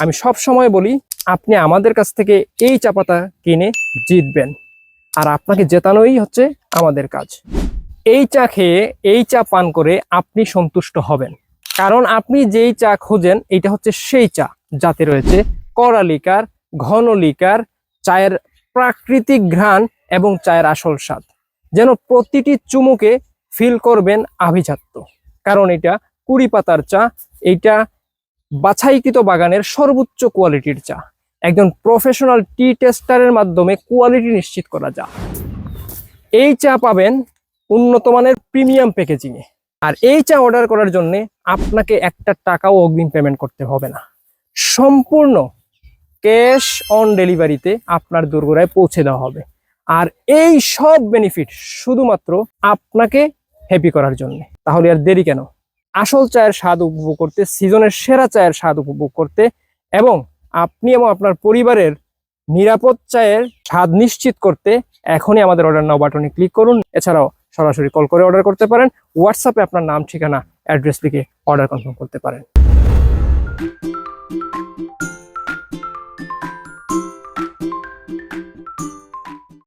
আমি সব সময় বলি, আপনি আমাদের কাছ থেকে এই চা পাতা কিনে জিতবেন। আর আপনাকে জেতানোই হচ্ছে আমাদের কাজ। এই চা খেয়ে, এই চা পান করে আপনি সন্তুষ্ট হবেন। কারণ আপনি যেই চা খোঁজেন, এটা হচ্ছে সেই চা। যাতে রয়েছে কড়া লিকার, ঘন লিকার, চায়ের প্রাকৃতিক ঘ্রাণ এবং চায়ের আসল স্বাদ। যেন প্রতিটি চুমুকে ফিল করবেন আভিজাত্য। কারণ এটা কুড়ি পাতার চা এইটা বাছাইকৃত বাগানের সর্বোচ্চ কোয়ালিটির চা। একজন প্রফেশনাল টি টেস্টারের মাধ্যমে কোয়ালিটি নিশ্চিত করা যা এই চা পাবেন উন্নত মানের প্রিমিয়াম প্যাকেজিংয়ে আর এই চা অর্ডার করার জন্য আপনাকে একটা টাকাও অগ্রিম পেমেন্ট করতে হবে না। সম্পূর্ণ ক্যাশ অন ডেলিভারিতে আপনার দোরগোড়ায় পৌঁছে দেওয়া হবে। আর এই সব বেনিফিট শুধুমাত্র আপনাকে হ্যাপি করার জন্য। তাহলে আর দেরি কেন? আসল চায়ের স্বাদ উপভোগ করতে, সিজনের সেরা চায়ের স্বাদ উপভোগ করতে এবং আপনি এবং আপনার পরিবারের নিরাপদ চায়ের স্বাদ নিশ্চিত করতে এখনই আমাদের অর্ডার নাও বাটনে ক্লিক করুন। এছাড়াও সরাসরি কল করে অর্ডার করতে পারেন। হোয়াটসঅ্যাপে আপনার নাম, ঠিকানা অ্যাড্রেস লিখে অর্ডার কনফার্ম করতে পারেন।